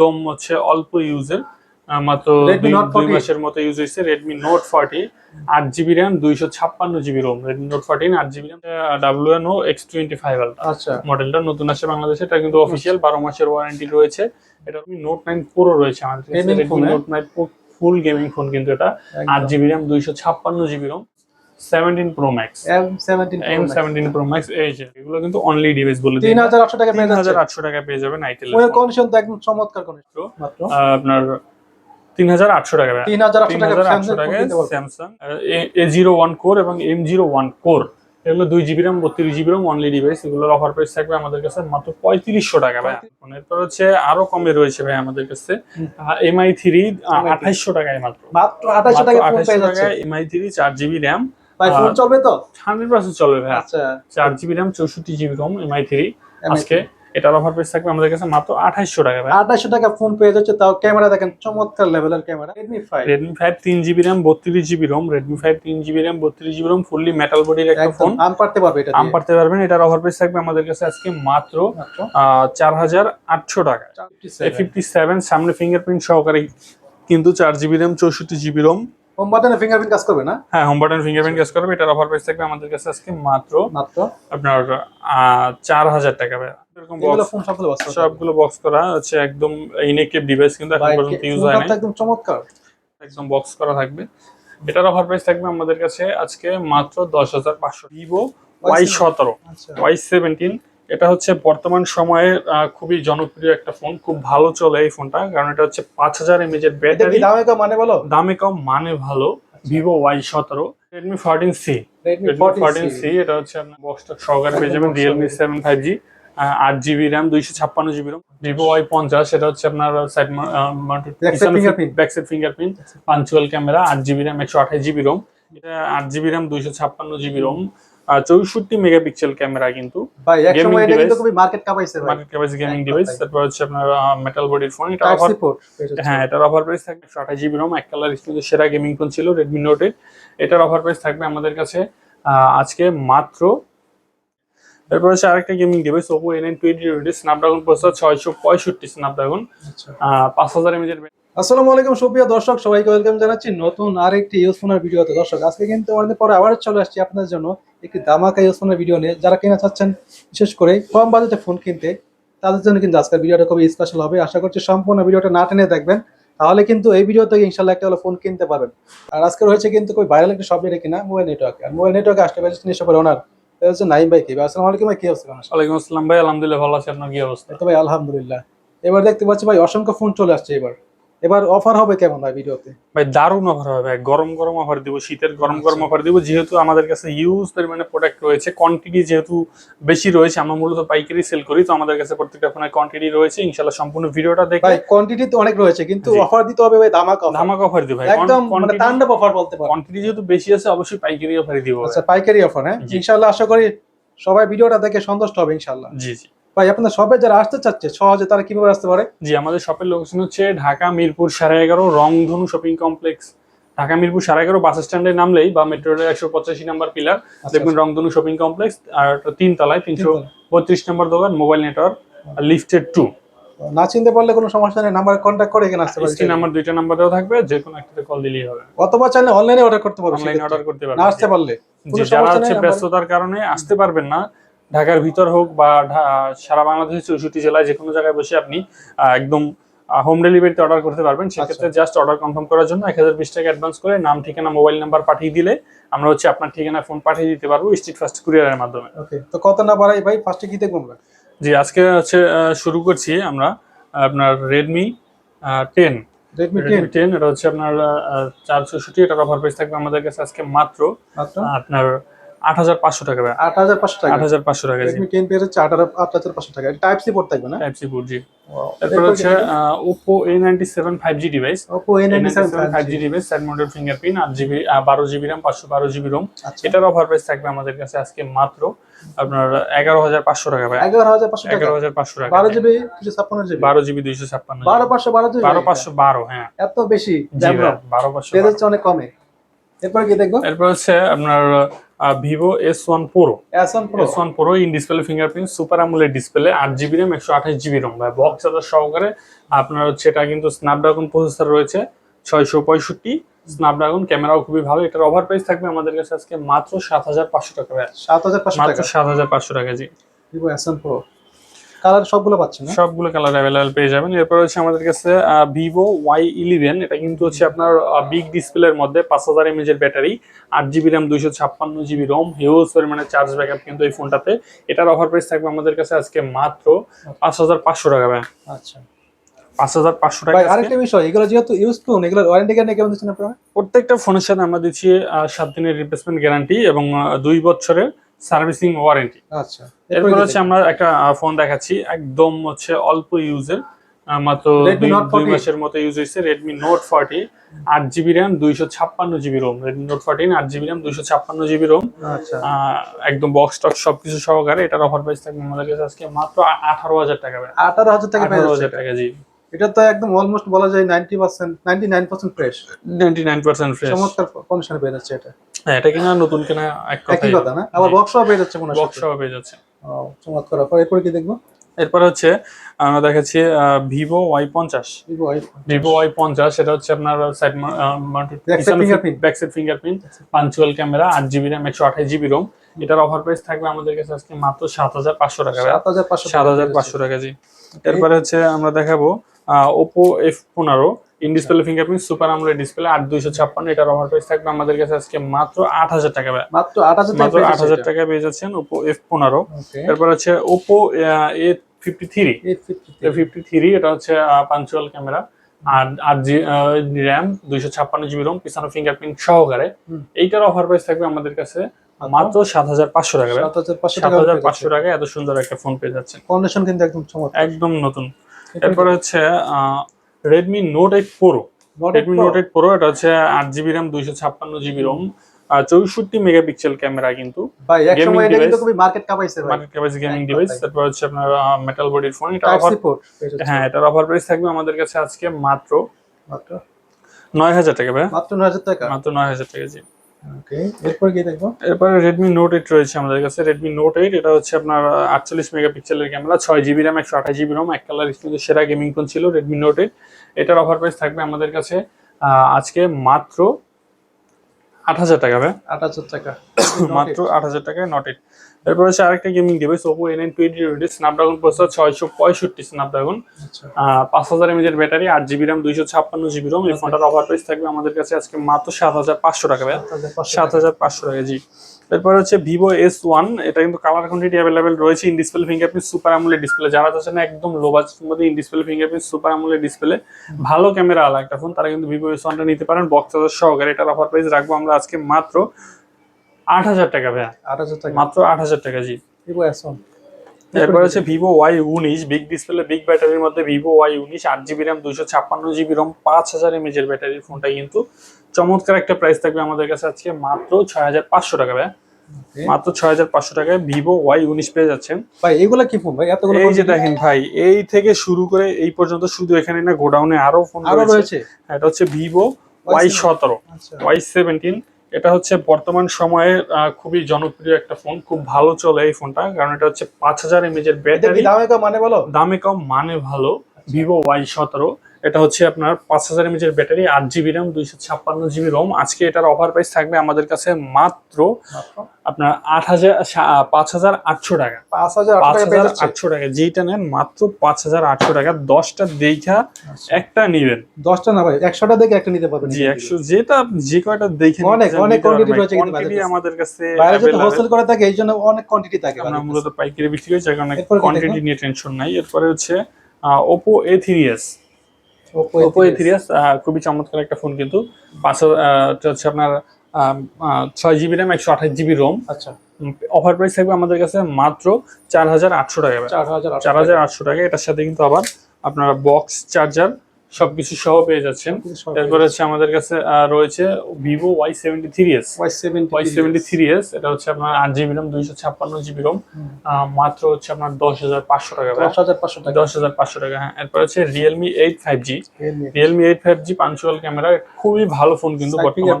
একদম হচ্ছে অল্প ইউজের মাত্র দুই- Note দুই 40 মাসের মতো ইউজ হয়েছে রেডমি নোট ফর্টি আট জিবি র্যাম দুইশো ছাপ্পান্ন GB ROM Redmi note fourteen আট GB RAM W N O X twenty five আচ্ছা। মডেলটা নতুন আসে বাংলাদেশে এটা কিন্তু অফিসিয়াল বারো মাসের ওয়ারেন্টি রয়েছে। এটা নোট নাইন প্রো রয়েছে আমাদের note nine full gaming phone কিন্তু এটা। আট জিবি র্যাম দুইশো ছাপ্পান্ন GB ROM seventeen pro max M seventeen M seventeen pro max এই যে এগুলো কিন্তু অনলি ডিভাইস বলে হাজার আটশো টাকা তিন পেয়ে যাচ্ছে। আটশো টাকা পেয়ে যাবেন আইটেল ওয়েল কন্ডিশন তো একদম চমৎকার কন্ডিশন মাত্র। আপনার তিন হাজার আটশো টাকা তিন হাজার আটশো তিন টাকা। Samsung A zero one core এবং এম জিরো ওয়ান কোর এগুলো দুই জিবি র্যাম বত্রিশ জিবি র্যাম অনলি ডিভাইস এগুলোর অফার প্রাইস থাকবে আমাদের কাছে মাত্র পঁয়ত্রিশশো টাকা ভাই এরপর হচ্ছে আরও কমে রয়েছে ভাই আমাদের কাছে। এমআই থ্রি আঠাইশশো টাকায় মাত্র। মাত্র আঠাশশো টাকা ফোন পেয়ে এমআই থ্রি চার জিবি র্যাম ভাই ফোন চলবে তো? হান্ড্রেড পার্সেন্ট চলবে ভাই আচ্ছা। চার জিবি র্যাম চৌষট্টি GB ROM MI three MI3 আজকে। এটার অফার প্রাইস থাকবে আমাদের কাছে মাত্র আঠাইশশো টাকা ভাই আঠাশশো টাকা ফোন পেয়ে যাচ্ছে তাও ক্যামেরা দেখেন চমৎকার লেভেলের ক্যামেরা তিন জিবি র্যাম বত্রিশ জিবি রোম রেডমি ফাইভ তিন জিবি র্যাম বত্রিশ জিবি রোম ফুললি মেটাল বডির একটা ফোন আম পারতে পারবে এটা আম পারতে পারবেন এটার অফার প্রাইস থাকবে আমাদের কাছে আজকে মাত্র মাত্র? চার হাজার আটশো টাকা। 57 ফিফটি সেভেন সামনে ফিঙ্গারপ্রিন্ট সহকারে কিন্তু চার জিবি র্যাম চৌষট্টি জিবি রোম হোম বাটনে ফিঙ্গারপ্রিন্ট কাজ করবে না? হ্যাঁ হোম বাটন ফিঙ্গারপ্রিন্ট কাজ করবে। এটার অফার প্রাইস থাকবে আমাদের কাছে আজকে মাত্র মাত্র? আপনার চার হাজার টাকা এরকম সবগুলো বক্স করা। হচ্ছে একদম ইনেকটিভ ডিভাইস কিন্তু এখন পর্যন্ত ইউজ হয় না একদম চমৎকার। একদম বক্স করা থাকবে। এটার অফার প্রাইস থাকবে আমাদের কাছে আজকে মাত্র দশ হাজার পাঁচশো। ভিভো ওয়াই সতেরো আচ্ছা। ওয়াই সেভেন্টিন এটা হচ্ছে বর্তমান সময়ে খুবই জনপ্রিয় একটা ফোন খুব ভালো চলে এই ফোনটা কারণ এটা হচ্ছে পাঁচ হাজার এমএজ এর ব্যাটারি দামে কম মানে বলো? দামে কম মানে ভালো। ভিভো ওয়াই সতেরো Redmi fourteen C fourteen C এটা হচ্ছে আপনার বক্সটা সহকারে পেয়ে যাবেন রিয়েলমি সেভেন ফাইভ জি আট জিবি র্যাম দুইশো ছাপ্পান্ন জিবি র্যাম ভিভো ওয়াই পঞ্চাশ সেটা হচ্ছে আপনার side backside fingerprint punctual camera আট জিবি র্যাম একশো আঠাশ জিবি রোম এটা আট জিবি র্যাম দুইশো ছাপ্পান্ন জিবি রোম চৌষট্টি মেগাপিক্সেল ক্যামেরা কিন্তু ভাই এক সময় এটা কিন্তু খুবই মার্কেট কাপাইছে ভাই। মার্কেট ক্যাপাসিটি গেমিং ডিভাইস তারপর হচ্ছে আপনার মেটাল বডির ফোন এটা অফার হ্যাঁ এটার অফার প্রাইস থাকবে জিবি রোম এক কালার সেরা গেমিং ফোন ছিল রেডমি নোট এইট এটার অফার প্রাইস থাকবে আমাদের কাছে আজকে মাত্র এরপর হচ্ছে আরেকটা gaming device Oppo N N twenty twenty Snapdragon processor ছয়শো পঁয়ষট্টি স্ন্যাপড্রাগন আচ্ছা। পাঁচ হাজার এমএজের আসসালামু আলাইকুম সুপ্রিয় দর্শক সবাইকে ওয়েলকাম জানাচ্ছি নতুন আরেকটি ইউজফোনের ভিডিওতে দর্শক আজকে কিন্তু অনেকদিন পরে আবার চলে আসছি আপনাদের জন্য একটি দামাকা ইউজফোনের ভিডিও নিয়ে। যারা কিনা চাচ্ছেন বিশেষ করে কম বাজেটে ফোন কিনতে তাদের জন্য কিন্তু আজকের ভিডিওটা খুবই স্পেশাল হবে। আশা করছি সম্পূর্ণ ভিডিওটা না টেনে দেখবেন। তাহলে কিন্তু এই ভিডিও থেকে ইনশাল্লাহ একটা হলো ফোন কিনতে পারবেন। আর আজকে রয়েছে কিন্তু খুবই ভাইরাল একটা সব কিনা মোবাইল নেটওয়ার্কে আর মোবাইল নেটওয়ার্কে আসতে পারছি নিশ্চয় করে ওনার হচ্ছে নাইম ভাই কি? আসসালামু আলাইকুম ভাই কি অবস্থা ওয়ালাইকুম আসসালাম ভাই আলহামদুলিল্লাহ ভালো আছে। আপনার কি অবস্থা? তো ভাই আলহামদুলিল্লাহ। এবার দেখতে পাচ্ছি ভাই অসংখ্য ফোন চলে আসছে এবার। এবার অফার হবে কেমন ভাই ভিডিওতে? ভাই দারুণ অফার হবে ভাই। গরম গরম অফার দিব শীতের গরম গরম অফার দিব। যেহেতু আমাদের কাছে ইউজ পরিমাণে প্রোডাক্ট রয়েছে কোয়ান্টিটি যেহেতু বেশি রয়েছে আমরা মূলত পাইকারি সেল করি তো আমাদের কাছে প্রত্যেকটা ফোনের কোয়ান্টিটি রয়েছে। ইনশাল্লাহ সম্পূর্ণ ভিডিওটা দেখে ভাই কোয়ান্টিটি তো অনেক রয়েছে কিন্তু অফার দিতে হবে ভাই দামাক অফার ধামাকা অফার দিব ভাই। একদম মানে তাণ্ডব অফার বলতে পারো। কোয়ান্টিটি যেহেতু বেশি আছে অবশ্যই পাইকারি অফারই দিব আচ্ছা পাইকারি অফার হ্যাঁ? ইনশাআল্লাহ আশা করি সবাই ভিডিওটা দেখে সন্তুষ্ট হবে ইনশাআল্লাহ। জি জি। ভাই আপনাদের সবাই যারা আসতে চাচ্ছে সহজে তারা কীভাবে আসতে পারে? জি আমাদের শপের লোকেশন হচ্ছে ঢাকা মিরপুর সাড়ে এগারো রংধনু শপিং কমপ্লেক্স ঢাকা মিরপুর সাড়ে এগারো বাস স্ট্যান্ডে নামলেই বা মেট্রো রেলের একশো পঁচাশি নাম্বার পিলার দেখবেন রংধনু শপিং কমপ্লেক্স আর তিন তলায় তিনশো বত্রিশ নম্বর দোকান মোবাইল নেটওয়ার্ক লিফটেড টু না চিনতে পারলে কোনো সমস্যা নেই নাম্বার কন্ট্যাক্ট করে এখানে আসতে পারে স্ক্রিন নাম্বার দুইটা নাম্বার দেওয়া থাকবে যে কোনো একটাতে কল দিলেই হবে। অথবা চাইলে অনলাইনে অর্ডার করতে পারবে অনলাইন অর্ডার করতে না আসতে পারলে। যারা হচ্ছে ব্যস্ততার কারণে আসতে পারবেন না ঢাকার ভিতর হোক বা সারা বাংলাদেশের চৌষট্টি জেলায় যে কোনো জায়গায় বসে আপনি একদম হোম ডেলিভারিতে অর্ডার করতে পারবেন। সেক্ষেত্রে। জাস্ট অর্ডার কনফার্ম করার জন্য এক হাজার বিশ টাকা অ্যাডভান্স করে নাম ঠিকানা মোবাইল নাম্বার পাঠিয়ে দিলে আমরা হচ্ছে আপনার ঠিকানা ফোন পাঠিয়ে দিতে পারব স্ট্রিট ফাস্ট কুরিয়ারের মাধ্যমে। ওকে তো কত না বাড়াই ভাই? ফার্স্টে কি দেখব আমরা? জি আজকে হচ্ছে শুরু করছি আমরা আপনার রেডমি টেন রেডমি টেন এটা হচ্ছে আপনার চার চৌষট্টি এটার অফার প্রাইস থাকবে আমাদের কাছে আজকে মাত্র? আপনার আট হাজার পাঁচশো টাকা আট হাজার পাঁচশো টাকা। আট হাজার পাঁচশো টাকা রেডমি টেন আট হাজার পাঁচশো টাকা। টাইপ সি পোর্ট থাকবে না? টাইপ সি পোর্ট জি। তারপর হচ্ছে Oppo A ninety seven five G device Oppo A ninety seven five G device side mounted fingerprint আট জিবি বারো জিবি র্যাম পাঁচশো বারো জিবি রোম আচ্ছা। এটার অফার প্রাইস থাকবে আমাদের কাছে আজকে মাত্র আপনার এগারো হাজার পাঁচশো টাকা ভাই। এগারো হাজার পাঁচশো এগারো হাজার পাঁচশো টাকা। বারো জিবি দুশো ছাপ্পান্ন জিবি বারো জিবি দুইশো ছাপ্পান্ন বারো পাঁচশো বারো বারো পাঁচশো বারো হ্যাঁ। এত বেশি। বারো পাঁচশো অনেক কমে। এরপর কি দেখব? এরপর হচ্ছে আপনার Vivo S one pro অ্যাসন pro S one pro in display fingerprint super AMOLED display আট জিবি র্যাম একশো আঠাশ জিবি রম ভাই বক্স চার্জার সহকারে আপনার হচ্ছে এটা কিন্তু স্ন্যাপড্রাগন প্রসেসর রয়েছে ছয়শো পঁয়ষট্টি। স্ন্যাপড্রাগন ক্যামেরাও খুবই ভালো এটার ওভার প্রাইস থাকবে আমাদের কাছে আজকে মাত্র সাত হাজার পাঁচশো টাকা। সাত হাজার পাঁচশো টাকা। সাত হাজার পাঁচশো টাকা জি। ভিভো অ্যাসন প্রো কালার সবগুলো পাচ্ছেন না সবগুলো কালার অ্যাভেলেবেল পেয়ে যাবেন। এরপর হচ্ছে আমাদের কাছে ভিভো ওয়াই ইলেভেন এটা কিন্তু হচ্ছে আপনার বিগ ডিসপ্লের মধ্যে পাঁচ হাজার এমএজ এর ব্যাটারি আট জিবি র্যাম দুইশো ছাপ্পান্ন জিবি রোম হিউজ পরিমাণে চার্জ ব্যাকআপ কিন্তু এই ফোনটাতে। এটার অফার প্রাইস থাকবে আমাদের কাছে আজকে মাত্র পাঁচ হাজার পাঁচশো টাকা আচ্ছা। পাঁচ হাজার পাঁচশো টাকা আজকে। আরেকটা বিষয় এগুলো যেহেতু ইউজ ফোন এগুলোর ওয়ারেন্টি গ্যারান্টি কেমন দিচ্ছেন আপনারা? প্রত্যেকটা ফোনের সাথে আমরা দিচ্ছি সাত দিনের রিপ্লেসমেন্ট গ্যারান্টি এবং দুই বছরের সার্ভিসিং ওয়ারেন্টি। আচ্ছা। এরপর হচ্ছে আমরা একটা ফোন দেখাচ্ছি। একদম হচ্ছে অল্প ইউজের মাত্র দুই Note দুই 40 মাসের মতো ইউজ হয়েছে রেডমি নোট ফর্টি আট জিবি র্যাম দুইশো ছাপ্পান্ন GB ROM Redmi note fourteen আট জিবি র্যাম দুইশো ছাপ্পান্ন জিবি রোম আচ্ছা। একদম বক্স টক সবকিছু সহকারে এটার অফার প্রাইস থাকবে আমাদের কাছে আজকে মাত্র আঠারো হাজার টাকা। আঠারো হাজার টাকা আঠারো হাজার টাকা জি। এটা তো একদম অলমোস্ট বলা যায় ninety percent ninety nine percent fresh ninety nine percent fresh চমৎকার কন্ডিশনে পেয়ে যাচ্ছে এটা এটা কিনা নতুন কিনা এক একই কথা না? আবার বক্স বক্সও পেয়ে যাচ্ছে মনে হয় বক্স সহ পেয়ে যাচ্ছে। ও, চমৎকার অফার এরপরে কি দেখব? এরপর হচ্ছে আমরা দেখাচ্ছি ভিভো ওয়াই পঞ্চাশ। ভিভো ওয়াই পঞ্চাশ। এটা হচ্ছে আপনার side Back side fingerprint. Back side fingerprint punch hole camera আট জিবি র্যাম একশো আঠাশ জিবি রোম এটার অফার প্রাইস থাকবে আমাদের কাছে আজকে মাত্র সাত হাজার পাঁচশো টাকা। সাত হাজার পাঁচশো সাত হাজার পাঁচশো টাকা জি। এরপরে হচ্ছে আমরা দেখাবো ওপো এফ পনেরো। In display fingerprint super AMOLED display আট দুইশো ছাপ্পান্ন এটার অফার প্রাইস থাকবে আমাদের কাছে আজকে মাত্র আট হাজার টাকা। মাত্র আট হাজার টাকা মাত্র আট হাজার টাকা পেয়ে যাচ্ছেন ওপো এফ পনেরো। এরপর হচ্ছে Oppo A fifty three fifty three এটা হচ্ছে পাঞ্চুয়াল ক্যামেরা আর আট জি র্যাম দুইশো ছাপ্পান্ন জিবি রোম পিছনে ফিঙ্গারপ্রিন্ট সহকারে। এইটার অফার প্রাইস থাকবে আমাদের কাছে মাত্র সাত হাজার পাঁচশো টাকা সাত হাজার পাঁচশো সাত টাকা এত সুন্দর একটা ফোন পেয়ে যাচ্ছে কন্ডিশন কিন্তু একদম একদম নতুন। এরপরে হচ্ছে Redmi note eight pro Note Redmi Pro? Note eight pro এটা হচ্ছে আট জিবি র্যাম দুইশো ছাপ্পান্ন জিবি রোম চৌষট্টি মেগাপিক্সেল ক্যামেরা কিন্তু। ভাই এক সময় এটা কিন্তু খুবই মার্কেট কাপাইছে ভাই। মার্কেট ক্যাপাসি গেমিং ডিভাইস তারপর হচ্ছে আপনার মেটাল বডির ফোন এটা অফার হ্যাঁ এটার অফার প্রাইস থাকবে আমাদের কাছে আজকে মাত্র মাত্র? নয় হাজার টাকা ভাই। মাত্র নয় হাজার টাকা? মাত্র নয় হাজার টাকা জি। ওকে এরপর কি দেখব? এরপরে রেডমি নোট এইট রয়েছে আমাদের কাছে। রেডমি নোট এইট এটা হচ্ছে আপনার আটচল্লিশ মেগাপিক্সেলের ক্যামেরা ছয় জিবি একশো আঠাশ জিবি রোম এক কালার কিন্তু সেরা গেমিং ফোন ছিল রেডমি নোট এইট এটার অফার প্রাইস থাকবে আমাদের কাছে আজকে মাত্র আট হাজার টাকা আট হাজার টাকা। মাত্র আট হাজার টাকায় নট এইট এরপর হচ্ছে আরেকটা gaming device Oppo N N twenty twenty Snapdragon processor ছয়শো পঁয়ষট্টি স্ন্যাপড্রাগন আচ্ছা। পাঁচ হাজার এমএজের ব্যাটারি আট জিবি র্যাম দুইশো ছাপ্পান্ন জিবি রোম এই ফোনটার অফার প্রাইস থাকবে আমাদের কাছে আজকে মাত্র সাত হাজার পাঁচশো টাকা সাত হাজার পাঁচশো টাকা। জি। এরপর হচ্ছে ভিভো এস ওয়ান এটা কিন্তু কালার কোয়ান্টিটি অ্যাভেলেবেল রয়েছে in display fingerprint super AMOLED display যারা চাচ্ছেন একদম লো বাজেটের মধ্যে in display fingerprint super AMOLED display ভালো ক্যামেরা আলা একটা ফোন তারা কিন্তু ভিভো এস ওয়ানটা নিতে পারেন বক্স চার্জার সহকারে এটার অফার প্রাইস রাখব আমরা আজকে মাত্র আট হাজার টাকা ভাইয়া। আট হাজার টাকা। মাত্র আট হাজার টাকা জি। ভিভো এস ওয়ান এরপর হচ্ছে ভিভো ওয়াই উনিশ বিগ ডিসপ্লে বিগ ব্যাটারির মধ্যে ভিভো ওয়াই উনিশ আট জিবি র্যাম দুইশো ছাপ্পান্ন জিবি রম পাঁচ হাজার এমএজ এর ব্যাটারির ফোনটা কিন্তু। চমৎকার একটা প্রাইস থাকবে আমাদের কাছে আজকে মাত্র ছয় হাজার পাঁচশো টাকা ভাই মাত্র ছয় হাজার পাঁচশো টাকায় ভিভো ওয়াই উনিশ পেয়ে যাচ্ছেন। ভাই এগুলা কি ফোন ভাই? এতগুলো এই যে দেখেন ভাই এই থেকে শুরু করে এই পর্যন্ত শুধু এখানে না গোডাউনে আরও ফোন আরও রয়েছে। রয়েছে? এটা হচ্ছে ভিভো ওয়াই সতেরো আচ্ছা। ওয়াই সেভেন্টিন এটা হচ্ছে বর্তমান সময়ে খুবই জনপ্রিয় একটা ফোন। খুব ভালো চলে এই ফোনটা কারণ এটা হচ্ছে পাঁচ হাজার এমএজ এর ব্যাটারি। দামে কম মানে ভালো দামে কম মানে ভালো। ভিভো ওয়াই সতেরো। এটা হচ্ছে আপনার পাঁচ হাজার এমএজ এর ব্যাটারি আট জিবি র্যাম দুইশো ছাপ্পান্ন জিবি রোম আজকে এটার অফার প্রাইস থাকবে আমাদের কাছে মাত্র আপনার আট হাজার পাঁচ হাজার আটশো টাকা। পাঁচ হাজার আটশো পাঁচ টাকা পেয়ে হাজার আটশো টাকা। যেইটা নেন মাত্র পাঁচ হাজার আটশো টাকা। দশটা দেখা আচ্ছা। একটা নিবেন। দশটা না ভাই একশোটা দেখে একটা নিতে পারবেন। জি একশো যেটা যে কয়টা দেখে অনেক, অনেক quantity রয়েছে কিন্তু আমাদের কাছে বাইরে যদি। হোলসেল করে থাকে এই জন্য অনেক কোয়ান্টিটি থাকে আমরা মূলত পাইকারি বিক্রি করি যার কারণে কোয়ান্টিটি নিয়ে টেনশন নাই। এরপরে হচ্ছে Oppo A three S Oppo A A3s three S খুবই চমৎকার একটা ফোন কিন্তু। পাঁচ হচ্ছে আপনার ছয় জিবি র্যাম একশো আঠাশ জিবি রোম আচ্ছা। অফার প্রাইস থাকবে আমাদের কাছে মাত্র চার হাজার আটশো টাকা। চার হাজার আটশো টাকা। এটার সাথে কিন্তু আবার আপনার বক্স চার্জার সবকিছু সহ পেয়ে যাচ্ছেন। এরপরে হচ্ছে আমাদের কাছে রয়েছে Vivo Y seventy three S Y seventy Y seventy three S এটা হচ্ছে আপনার আট জিবি রাম দুইশো ছাপ্পান্ন জিবি রোম মাত্র হচ্ছে আপনার দশ হাজার পাঁচশো টাকা দশ হাজার পাঁচশো টাকা। দশ হাজার পাঁচশো টাকা হ্যাঁ। এরপর হচ্ছে Realme eight five G Realme Realme eight five G punch hole camera খুবই ভালো ফোন কিন্তু বর্তমান।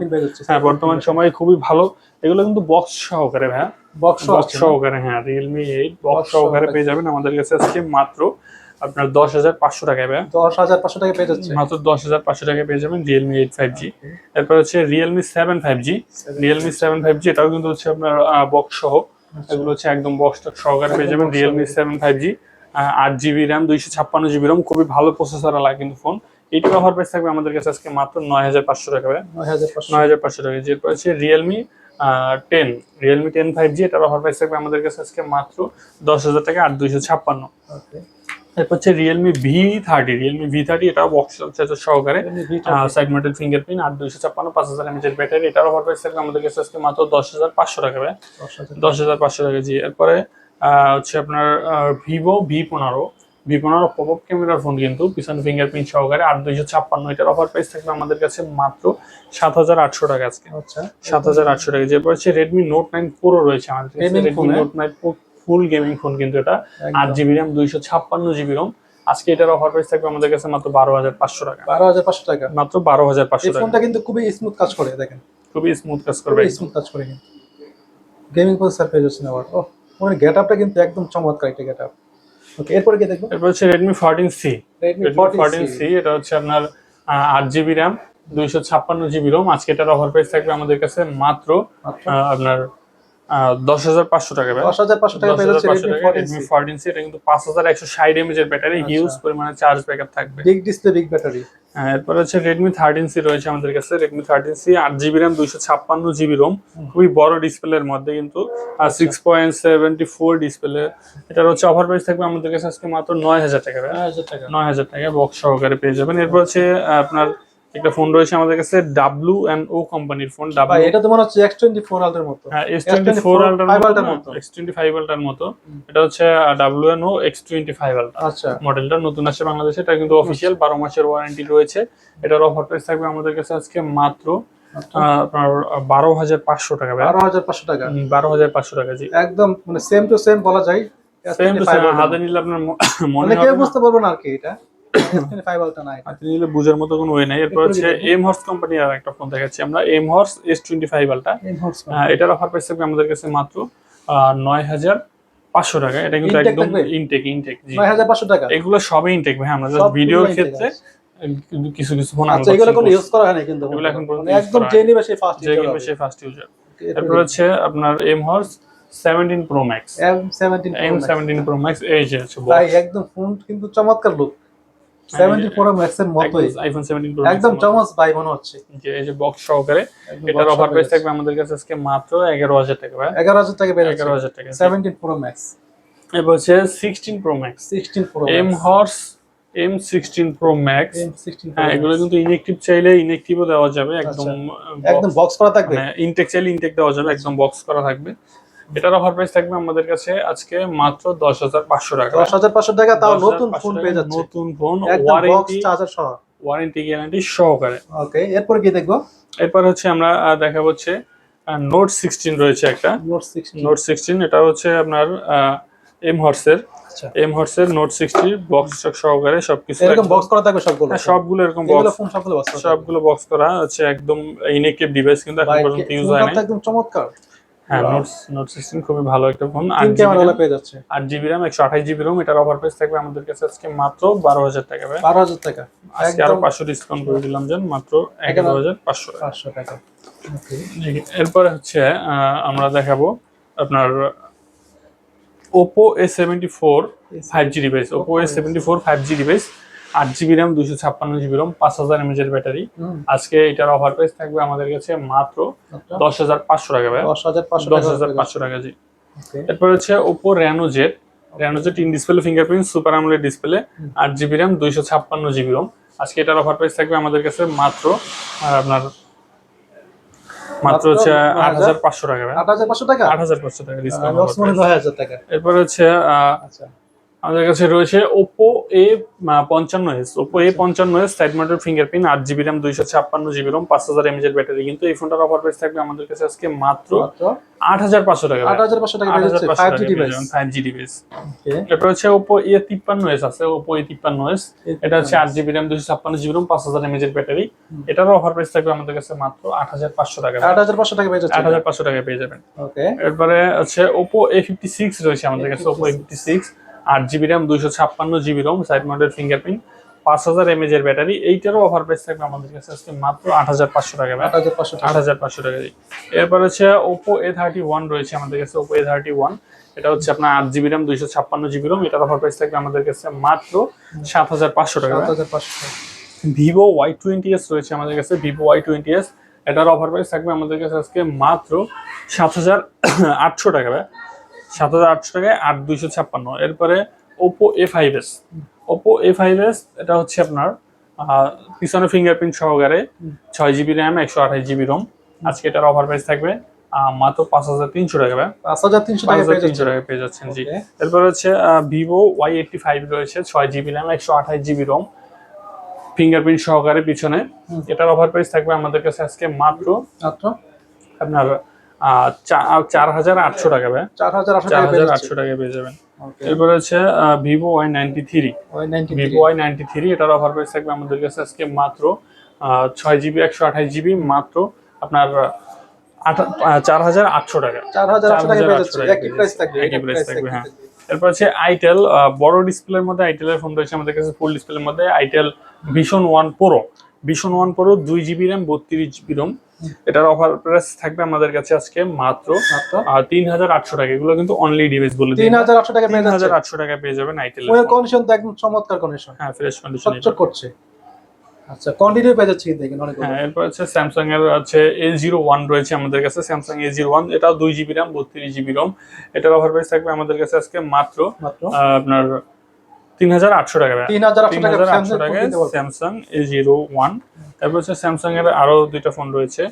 হ্যাঁ বর্তমান সময়ে খুবই ভালো। এগুলো কিন্তু বক্স সহকারে ভাই বক্স সহকারে হ্যাঁ রিয়েলমি এইট বক্স সহকারে সহকারে। পেয়ে যাবেন আমাদের কাছে আজকে মাত্র। আপনার দশ হাজার পাঁচশো টাকায় ভাই দশ হাজার পাঁচশো টাকা পেয়ে যাচ্ছে। মাত্র দশ হাজার পাঁচশো টাকায় পেয়ে যাবেন রিয়েলমি এইট ফাইভ জি এরপর হচ্ছে Realme seven five G Realme seven five G এটাও কিন্তু হচ্ছে আপনার বক্স সহ। এগুলো হচ্ছে একদম বক্স সহকারে পেয়ে যাবেন রিয়েলমি সেভেন ফাইভ জি আট জিবি র্যাম দুইশো ছাপ্পান্ন জিবি রম খুবই ভালো প্রসেসর আলা কিন্তু ফোন এইটার অফার প্রাইস থাকবে আমাদের কাছে আজকে মাত্র নয় হাজার পাঁচশো টাকা নয় হাজার পাঁচশো। নয় হাজার পাঁচশো টাকা। এরপর হচ্ছে Realme ten Realme ten five G এটার অফার প্রাইস থাকবে আমাদের কাছে আজকে মাত্র দশ হাজার টাকা আট দুইশো ছাপ্পান্ন। এরপর হচ্ছে Realme V thirty Realme V thirty এটাও বক্স সহকারে। সাইড মাউন্টেড ফিঙ্গারপ্রিন্ট আট দুইশো ছাপ্পান্ন পাঁচ হাজার এমএচের ব্যাটারি এটার অফার প্রাইস থাকবে আমাদের কাছে আজকে মাত্র দশ হাজার পাঁচশো টাকা দশ হাজার পাঁচশো। টাকা জি। এরপরে হচ্ছে আপনার ভিভো ভি পনেরো ভি পনেরো পপ ক্যামেরার ফোন কিন্তু পিছনে ফিঙ্গারপ্রিন্ট সহকারে আট দুইশো ছাপ্পান্ন এটার অফার প্রাইস থাকবে আমাদের কাছে মাত্র সাত হাজার আটশো টাকা আজকে। আচ্ছা। সাত হাজার আটশো টাকা যে হচ্ছে রেডমি নোট নাইন প্রো রয়েছে আমাদের Redmi note nine full gaming phone কিন্তু এটা। আট। জিবি র্যাম দুইশো ছাপ্পান্ন জিবি রম। আজকে এটার অফার প্রাইস থাকবে আমাদের কাছে মাত্র বারো হাজার পাঁচশো টাকা। বারো হাজার পাঁচশো টাকা। মাত্র বারো হাজার পাঁচশো টাকা। ফোনটা কিন্তু খুবই স্মুথ কাজ করে দেখেন। খুবই স্মুথ কাজ করবে স্মুথ কাজ করে গেমিং প্রসেসর পেয়ে যাচ্ছেন আবার। ও মানে গেট আপটা কিন্তু একদম চমৎকার একটা গেট আপ ওকে এরপরে কি দেখব? এরপর হচ্ছে Redmi fourteen C Redmi fourteen C এটা হচ্ছে আপনার আট জিবি র্যাম দুইশো ছাপ্পান্ন জিবি রোম। আজকে এটার অফার প্রাইস থাকবে আমাদের কাছে মাত্র আপনার দশ হাজার পাঁচশো টাকা দশ হাজার পাঁচশো টাকা রেডমি ফোরটিন সি এটা কিন্তু পাঁচ হাজার একশো ষাট এর ব্যাটারি আচ্ছা। হিউজ পরিমাণে চার্জ ব্যাকআপ থাকবে। বিগ ডিসপ্লে বিগ ব্যাটারি এরপর হচ্ছে রেডমি থার্টিন সি রয়েছে আমাদের কাছে। রেডমি থার্টিন সি আট জিবি র্যাম দুইশো ছাপ্পান্ন জিবি রোম খুবই বড় ডিসপ্লের মধ্যে কিন্তু আর six point seventy four display এটার হচ্ছে অফার প্রাইস থাকবে আমাদের কাছে আজকে মাত্র নয় হাজার টাকা নয় হাজার টাকা। নয় হাজার টাকা বক্স সহকারে পেয়ে যাবেন। এরপর হচ্ছে আপনার একটা ফোন রয়েছে আমাদের কাছে ডাব্লু অ্যান্ড ও কোম্পানির ফোন ডাব্লু এটা তো মনে হচ্ছে এক্স টোয়েন্টি ফোর আলটার মতো। ফোর S24 আল্টার মতো। এক্স টোয়েন্টি ফাইভ আল্টার মতো। এটা হচ্ছে W N O X twenty five ultra আচ্ছা। মডেলটা নতুন আসছে বাংলাদেশে এটা কিন্তু অফিসিয়াল বারো মাসের ওয়ারেন্টি রয়েছে। এটার অফার প্রাইস থাকবে আমাদের কাছে আজকে মাত্র আপনার বারো হাজার পাঁচশো টাকা। বারো হাজার পাঁচশো টাকা? বারো হাজার পাঁচশো টাকা জি। একদম মানে সেম টু সেম বলা যায়। To S25 same, হাতে নিলে আপনার মনে মানে বুঝতে পারবে না আর কি এটা? ফাইভ আলটা না এটা নিলে বুঝার মতো কোনো ওয়ে নাই। এরপর হচ্ছে এম হর্স কোম্পানির আর একটা ফোন দেখাচ্ছি আমরা। এম হর্স আলটা এটার অফার প্রাইস থাকবে আমাদের কাছে মাত্র নয় হাজার পাঁচশো টাকা। এটা কিন্তু একদম ইনটেক ইনটেক নয় হাজার পাঁচশো টাকা? এগুলো সবই ইনটেক ভাই আমরা জাস্ট ভিডিওর ক্ষেত্রে কিছু কিছু ফোন আচ্ছা এগুলো কোনো ইউজ করা হয় না কিন্তু। এগুলো এখন পর্যন্ত মানে একদম যে নিবে সেই ফার্স্ট যে ফার্স্ট ইউজার এরপর হচ্ছে আপনার M Horse seventeen pro max M seventeen M seventeen pro max এই যে ভাই একদম ফোন কিন্তু চমৎকার লুক সেভেন্টি ফোর ম্যাক্স এর মতোই। আইফোন প্রো একদম ভাই মনে হচ্ছে। যে এই যে বক্স সহকারে এটার অফার প্রাইস থাকবে আমাদের কাছে আজকে মাত্র টাকা ভাই। টাকা বেড়ে এগারো হাজার টাকা। সেভেন্টিন প্রো ম্যাক্স এবার হচ্ছে sixteen pro max sixteen pro M Horse M sixteen pro max হ্যাঁ এগুলো কিন্তু ইনএক্টিভ চাইলে ইনএক্টিভও দেওয়া যাবে একদম আচ্ছা। একদম বক্স করা থাকবে? ইনটেক চাইলে ইনটেক দেওয়া যাবে একদম বক্স করা থাকবে। এটার অফার প্রাইস থাকবে আমাদের কাছে আজকে মাত্র দশ হাজার পাঁচশো টাকা। দশ হাজার পাঁচশো টাকা তাও নতুন ফোন পেয়ে যাচ্ছে। নতুন ফোন ওয়ারেন্টি চার্জার সহ ওয়ারেন্টি গ্যারান্টি সহকারে। ওকে এরপর কি দেখব? এরপর হচ্ছে আমরা দেখা হচ্ছে নোট সিক্সটিন রয়েছে একটা। নোট সিক্সটিন নোট সিক্সটিন এটা হচ্ছে আপনার এম হর্সের আচ্ছা। এম হর্সের নোট সিক্সটি বক্স সহকারে সবকিছু এরকম বক্স করা থাকবে সবগুলো? হ্যাঁ, সবগুলো এরকম বক্স সবগুলো বক্স করা সবগুলো বক্স করা হচ্ছে একদম ইনেকটিভ ডিভাইস কিন্তু এখন পর্যন্ত ইউজ হয় না একদম চমৎকার। হ্যাঁ Wow. নোট সিক্সটিন খুবই ভালো একটা ফোন জিবি ক্যামেরা পেয়ে যাচ্ছে। আট জিবি র্যাম একশো আঠাশ জিবি রোম এটার অফার প্রাইস থাকবে আমাদের কাছে আজকে মাত্র বারো হাজার টাকা ভাই। বারো হাজার টাকা। আজকে আরও পাঁচশো ডিসকাউন্ট করে দিলাম যেন মাত্র এগারো হাজার পাঁচশো টাকা। পাঁচশো টাকা। এরপরে হচ্ছে আমরা দেখাবো আপনার Oppo A seventy four five G device Oppo A seventy four five G device আট জিবি র্যাম দুশো ছাপ্পান্ন জিবি রোম পাঁচ হাজার এমএচ এর ব্যাটারি। আজকে এটার অফার প্রাইস থাকবে আমাদের কাছে মাত্র। দশ হাজার পাঁচশো টাকা দশ হাজার পাঁচশো দশ হাজার পাঁচশো টাকা জি। এরপর হচ্ছে Oppo Reno Z Reno Z in display fingerprint super আমলের ডিসপ্লে আট জিবি র্যাম দুইশো ছাপ্পান্ন জিবি রোম আজকে এটার অফার প্রাইস থাকবে আমাদের কাছে মাত্র আর আপনার মাত্র হচ্ছে আট হাজার? পাঁচশো টাকা আট হাজার পাঁচশো টাকা? আট হাজার পাঁচশো ডিসকাউন্ট টাকা। এরপর হচ্ছে আচ্ছা। আমাদের কাছে রয়েছে ওপো এ পঞ্চান্ন এস ওপো এ পঞ্চান্ন এস সাইড মাউন্টেড ফিঙ্গারপ্রিন্ট আট জিবি র্যাম দুইশো ছাপ্পান্ন জিবি রোম পাঁচ হাজার এমএজ এর ব্যাটারি কিন্তু এই ফোনটার অফার প্রাইস থাকবে আমাদের কাছে আজকে মাত্র আট হাজার পাঁচশো টাকা। আট হাজার পাঁচশো টাকা five G device five G device এরপর হচ্ছে ওপো এ তিপ্পান্ন এস আছে ওপো এ তিপ্পান্ন এস এটা হচ্ছে আট জিবি র্যাম দুইশো ছাপ্পান্ন জিবি রোম পাঁচ হাজার এমএজ এর ব্যাটারি এটারও অফার প্রাইস থাকবে আমাদের কাছে মাত্র আট হাজার পাঁচশো টাকা আট হাজার পাঁচশো টাকা পেয়ে যাচ্ছে আট হাজার পাঁচশো টাকা পেয়ে যাবেন। ওকে এরপরে হচ্ছে ওপো এ ফিফটি সিক্স রয়েছে আমাদের কাছে ওপো এ ফিফটি সিক্স আট জিবি র্যাম দুইশো ছাপ্পান্ন GB ROM side mounted fingerprint পাঁচ হাজার এমএজ এর ব্যাটারি। এইটারও অফার প্রাইস থাকবে আমাদের কাছে আজকে মাত্র আট হাজার পাঁচশো টাকা আট হাজার পাঁচশো আট হাজার পাঁচশো টাকা এরপর হচ্ছে ওপো এ থার্টি ওয়ান রয়েছে আমাদের কাছে ওপো এ থার্টি ওয়ান এটা হচ্ছে আপনার আট জিবি র্যাম দুইশো ছাপ্পান্ন জিবি রোম এটার অফার প্রাইস থাকবে আমাদের কাছে মাত্র সাত হাজার পাঁচশো টাকা সাত হাজার পাঁচশো টাকা। ভিভো ওয়াই টোয়েন্টি এস রয়েছে আমাদের কাছে ভিভো ওয়াই টোয়েন্টি এস এটার অফার প্রাইস থাকবে আমাদের কাছে আজকে মাত্র সাত হাজার আটশো টাকা সাত হাজার আটশো টাকায় আট দুইশো ছাপ্পান্ন। এরপরে Oppo A five S Oppo A five S এটা হচ্ছে আপনার পিছনে ফিঙ্গারপ্রিন্ট সহকারে ছয় জিবি র্যাম একশো আঠাশ জিবি রোম আজকে এটার অফার প্রাইস থাকবে মাত্র পাঁচ হাজার তিনশো টাকা পাঁচ হাজার তিনশো পাঁচ টাকা হাজার তিনশো টাকা পেয়ে যাচ্ছেন জি. এরপর হচ্ছে ভিভো ওয়াই এইটটি ফাইভ রয়েছে ছয় জিবি র্যাম একশো আঠাশ জিবি রোম ফিঙ্গারপ্রিন্ট সহকারে পিছনে। এটার অফার প্রাইস থাকবে আমাদের কাছে আজকে মাত্র মাত্র? আপনার চার হাজার আটশো টাকা ভাই। চার হাজার আটশো টাকা পেয়ে যাবেন। এরপর হচ্ছে Vivo Y ninety three Vivo Y ninety three এটার অফার প্রাইস থাকবে আমাদের কাছে আজকে মাত্র ছয় জিবি একশো আঠাশ জিবি মাত্র আপনার চার হাজার আটশো টাকা। চার হাজার আটশো টাকা পেয়ে যাচ্ছে 4,800 একই প্রাইস থাকবে। একই একই প্রাইস প্রাইস থাকবে থাকবে। হ্যাঁ এরপর হচ্ছে আইটেল বড় ডিসপ্লের মধ্যে আইটেলের ফোন রয়েছে আমাদের কাছে ফুল ডিসপ্লের মধ্যে itel vision one pro vision one pro দুই জিবি র্যাম বত্রিশ জিবি রোম এটার অফার প্রাইস থাকবে আমাদের কাছে আজকে মাত্র মাত্র? তিন হাজার আটশো টাকা। এগুলো কিন্তু অনলি ডিভাইস বলে তিন হাজার আটশো টাকা পেয়ে তিন হাজার আটশো টাকা পেয়ে যাবেন আইটেল কন্ডিশন তো একদম চমৎকার কন্ডিশন হ্যাঁ ফ্রেশ কন্ডিশন করছে। আচ্ছা কন্টিনিউ পেয়ে যাচ্ছে এখানে অনেক হ্যাঁ এরপর হচ্ছে স্যামসাং এর আছে এ জিরো ওয়ান রয়েছে আমাদের কাছে স্যামসাং এ জিরো ওয়ান এটাও দুই জিবি র্যাম বত্রিশ জিবি রোম এটার অফার প্রাইস থাকবে আমাদের কাছে আজকে মাত্র মাত্র? আপনার তিন হাজার আটশো টাকা তিন হাজার আটশো টাকা টাকায় স্যামসাং এ জিরো ওয়ান তারপর হচ্ছে স্যামসাং এর আরও দুইটা ফোন রয়েছে।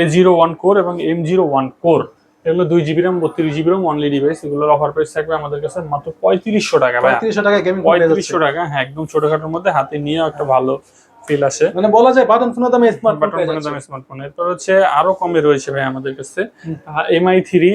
এ জিরো ওয়ান কোর এবং এম জিরো ওয়ান কোর এগুলো দুই জিবি র্যাম বত্রিশ জিবি রোম অনলি ডিভাইস এগুলোর অফার প্রাইস থাকবে আমাদের কাছে মাত্র পঁয়ত্রিশশো টাকা পঁয়ত্রিশশো টাকা গেমিং পঁয়ত্রিশশো টাকা হ্যাঁ একদম ছোটখাটোর মধ্যে হাতে নিয়েও একটা ভালো ফিল আসে। মানে বলা যায় বাটন ফোনের দামে স্মার্টফোন বাটন ফোনের দামে স্মার্টফোন এরপর হচ্ছে আরও কমে রয়েছে ভাই আমাদের কাছে। এমআই থ্রি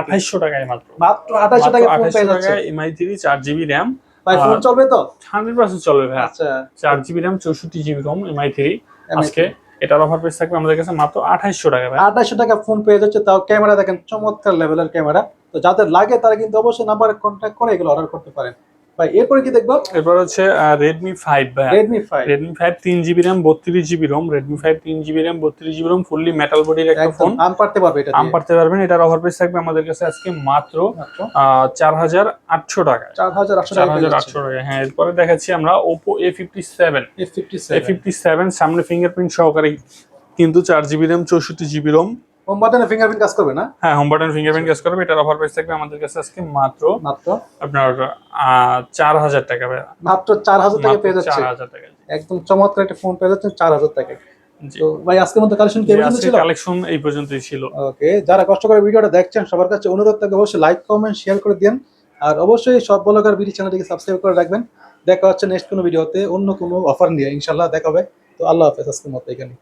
আঠাইশশো টাকায় মাত্র। মাত্র আঠাশশো টাকা ফোন পেয়ে এমআই থ্রি চার জিবি র্যাম ভাই ফোন চলবে তো? হান্ড্রেড পার্সেন্ট চলবে ভাই আচ্ছা। চার জিবি র্যাম চৌষট্টি GB ROM MI three MI3 আজকে। এটার অফার প্রাইস থাকবে আমাদের কাছে মাত্র 2800 টাকা ভাই 2800 টাকা ফোন পেয়ে যাচ্ছে তাও ক্যামেরা দেখেন চমৎকার লেভেলের ক্যামেরা। তো যাদের লাগে তারা কিন্তু অবশ্যই নাম্বারে কন্ট্যাক্ট করে এগুলো অর্ডার করতে পারেন। ভাই এরপরে কি দেখব? এরপর হচ্ছে রেডমি ফাইভ ভাই রেডমি ফাইভ রেডমি ফাইভ তিন জিবি র্যাম বত্রিশ জিবি রোম রেডমি ফাইভ তিন জিবি র্যাম বত্রিশ জিবি রোম ফুললি মেটাল বডির একটা ফোন আম পারতে পারবে এটা আম পারতে পারবেন এটার অফার প্রাইস থাকবে আমাদের কাছে আজকে মাত্র চার হাজার আটশো টাকা চার হাজার আটশো চার হাজার আটশো টাকা হ্যাঁ এরপরে দেখাচ্ছি আমরা Oppo A fifty seven A fifty seven সামনে ফিঙ্গারপ্রিন্ট সহকারে কিন্তু চার জিবি র্যাম চৌষট্টি জিবি রোম হোম বাটনে ফিঙ্গারপ্রিন্ট কাজ করবে না? হ্যাঁ হোম বাটন ফিঙ্গারপ্রিন্ট কাজ করবে এটার অফার প্রাইস থাকবে আমাদের কাছে আজকে মাত্র মাত্র? আপনার আহ, চার হাজার টাকা ভাই। মাত্র চার হাজার টাকা পেয়ে যাচ্ছে। একদম চমৎকার একটা ফোন পেয়ে যাচ্ছে চার হাজার টাকা তো ভাই আজকের মতো কালেকশন কে ছিল? কালেকশন এই পর্যন্তই ছিল। ওকে যারা কষ্ট করে ভিডিওটা দেখছেন সবার কাছে অনুরোধ থাকে অবশ্যই লাইক কমেন্ট শেয়ার করে দিন আর অবশ্যই সব বলাকার ভিডিও চ্যানেলটিকে সাবস্ক্রাইব করে রাখবেন। দেখা হচ্ছে নেক্সট কোনো ভিডিওতে অন্য কোনো অফার নিয়ে ইনশাল্লাহ দেখা হবে। তো আল্লাহ হাফেজ আজকের মতো এখানে